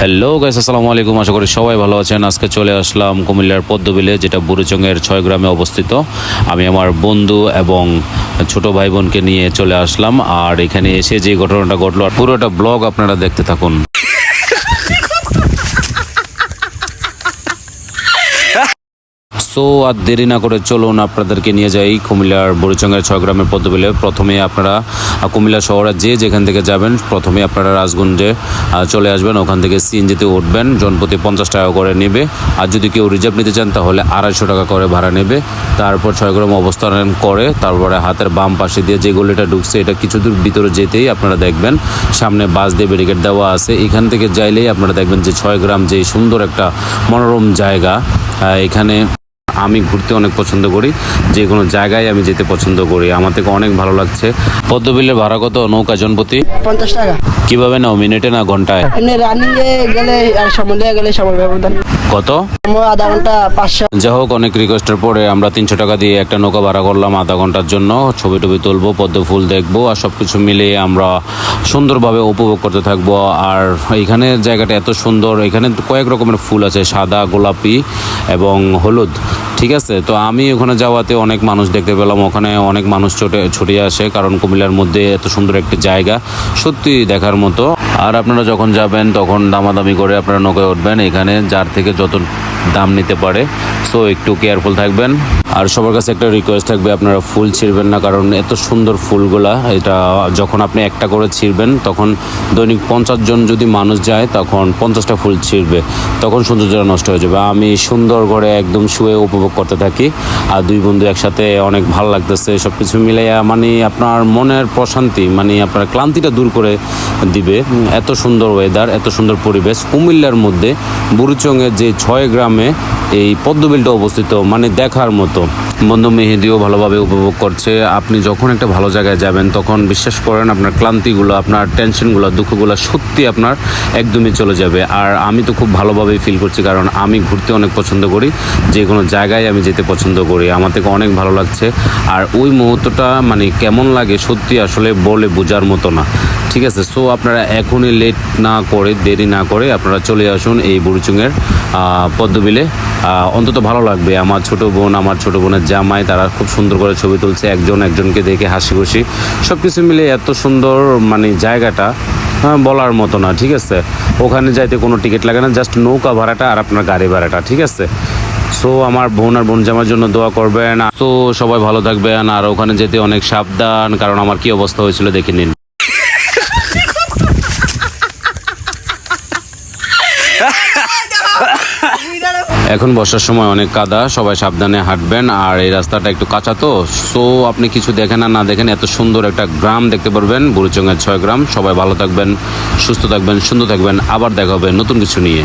Hello guys আসসালামু আলাইকুম। আশা করি সবাই ভালো আছেন। আজকে চলে আসলাম কুমিল্লার পদ্মবিলে, যেটা বুড়িচংয়ের ছয় গ্রামে অবস্থিত। আমি আমার বন্ধু এবং ছোট ভাই বোনকে নিয়ে চলে আসলাম। আর এখানে এসে যে ঘটনাটা ঘটলো, আর পুরোটা ব্লগ আপনারা দেখতে থাকুন। সো আর দেরি না করে চলুন আপনাদেরকে নিয়ে যাই কুমিল্লার বড়িচঙ্গের ছয় গ্রামের পদ্মবিলে প্রথমে আপনারা কুমিল্লা শহরে যে যেখান থেকে যাবেন, প্রথমে আপনারা রাজগঞ্জে চলে আসবেন। ওখান থেকে সিএনজিতে উঠবেন। জনপ্রতি পঞ্চাশ টাকা করে নেবে। আর যদি কেউ রিজার্ভ নিতে চান, তাহলে আড়াইশো টাকা করে ভাড়া নেবে। তারপর ছয় গ্রাম অবস্থান করে, তারপরে হাতের বাম পাশে দিয়ে যে গলিটা ঢুকছে, এটা কিছু দূর ভিতরে যেতেই আপনারা দেখবেন। সামনে বাস দিয়ে ব্যারিকেড দেওয়া আছে। এখান থেকে যাইলেই আপনারা দেখবেন যে ছয় গ্রাম যে সুন্দর একটা মনোরম জায়গা এখানে আমি ঘুরতে অনেক পছন্দ করি যে কোনো জায়গায় আমি যেতে পছন্দ করি। আমার থেকে অনেক ভালো লাগছে। পদ্মবিলের ভাড়া কত? নৌকা জনপতি? পঞ্চাশ টাকা। কীভাবে নাও মিনিটে না ঘন্টায়? রানিং এ গেলে আর সময় গেলে সময় ব্যবধান। কত? আধা ঘণ্টা পাঁচশো। যাই হোক অনেক রিকোয়েস্টের পরে আমরা তিনশো টাকা দিয়ে একটা নৌকা ভাড়া করলাম আধা ঘণ্টার জন্য। ছবি টবি তুলবো পদ্ম ফুল দেখব আর সব কিছু মিলিয়ে আমরা সুন্দরভাবে উপভোগ করতে থাকব। আর এখানে জায়গাটা এত সুন্দর এখানে কয়েক রকমের ফুল আছে সাদা গোলাপি এবং হলুদ। ঠিক আছে? তো আমি ওখানে যাওয়াতে অনেক মানুষ দেখতে পেলাম। ওখানে অনেক মানুষ ছুটে ছুটে আসে, কারণ কুমিল্লার মধ্যে এত সুন্দর একটি জায়গা, সত্যি দেখার মতো। আর আপনারা যখন যাবেন, তখন দামাদামি করে আপনারা নৌকায় উঠবেন। এখানে যার থেকে যত দাম নিতে পারে। সো একটু কেয়ারফুল থাকবেন। আর সবার কাছে একটা রিকোয়েস্ট থাকবে, আপনারা ফুল ছিঁড়বেন না, কারণ এত সুন্দর ফুলগুলা, এটা যখন আপনি একটা করে ছিঁড়বেন, তখন দৈনিক পঞ্চাশ জন যদি মানুষ যায়, তখন পঞ্চাশটা ফুল ছিঁড়বে। তখন সৌন্দর্যটা নষ্ট হয়ে যাবে। আমি সুন্দর করে একদম শুয়ে উপভোগ করতে থাকি, আর দুই বন্ধু একসাথে অনেক ভালো লাগতেছে। সব কিছু মিলাইয়া মানে আপনার মনের প্রশান্তি মানে আপনার ক্লান্তিটা দূর করে দিবে। এত সুন্দর ওয়েদার এত সুন্দর পরিবেশ। কুমিল্লার মধ্যে বুড়িচঙ্গের যে ছয় গ্রামে এই পদ্মবিলটা অবস্থিত মানে দেখার মতো। বন্ধু মেহেদিও ভালোভাবে উপভোগ করছে। আপনি যখন একটা ভালো জায়গায় যাবেন, তখন বিশ্বাস করেন আপনার ক্লান্তিগুলো, আপনার টেনশনগুলো, দুঃখগুলো সত্যি আপনার একদমই চলে যাবে। আর আমি তো খুব ভালোভাবেই ফিল করছি, কারণ আমি ঘুরতে অনেক পছন্দ করি। যে কোনো জায়গায় আমি যেতে পছন্দ করি। আমার থেকে অনেক ভালো লাগছে। আর ওই মুহূর্তটা মানে কেমন লাগে সত্যি আসলে বলে বোঝার মতো না। ঠিক আছে? সো আপনারা এখনই লেট না করে, দেরি না করে আপনারা চলে আসুন এই বুড়িচুঙের পদ্মবিলে আহ, অন্তত ভালো লাগবে। আমার ছোট বোন আমার ছোট বোনের জামাই তারা খুব সুন্দর করে ছবি তুলছে। একজন একজনকে দেখে হাসি খুশি সব কিছু মিলে এত সুন্দর মানে জায়গাটা হ্যাঁ, বলার মতো না ঠিক আছে? ওখানে যাইতে কোনো টিকিট লাগে না জাস্ট নৌকা ভাড়াটা আর আপনার গাড়ি ভাড়াটা ঠিক আছে? সো আমার বোন আর বোন জামার জন্য দোয়া করবেন। তো সবাই ভালো থাকবেন আর ওখানে যেতে অনেক সাবধান কারণ আমার কি অবস্থা হয়েছিল দেখে নিন। এখন বর্ষার সময় অনেক কাদা, সবাই সাবধানে হাঁটবেন, আর এই রাস্তাটা একটু কাঁচা তো। সো আপনি কিছু দেখেন আর না দেখেন, এত সুন্দর একটা গ্রাম দেখতে পারবেন, বুড়িচঙ্গের ছয় গ্রাম। সবাই ভালো থাকবেন, সুস্থ থাকবেন, সুন্দর থাকবেন। আবার দেখা হবে নতুন কিছু নিয়ে।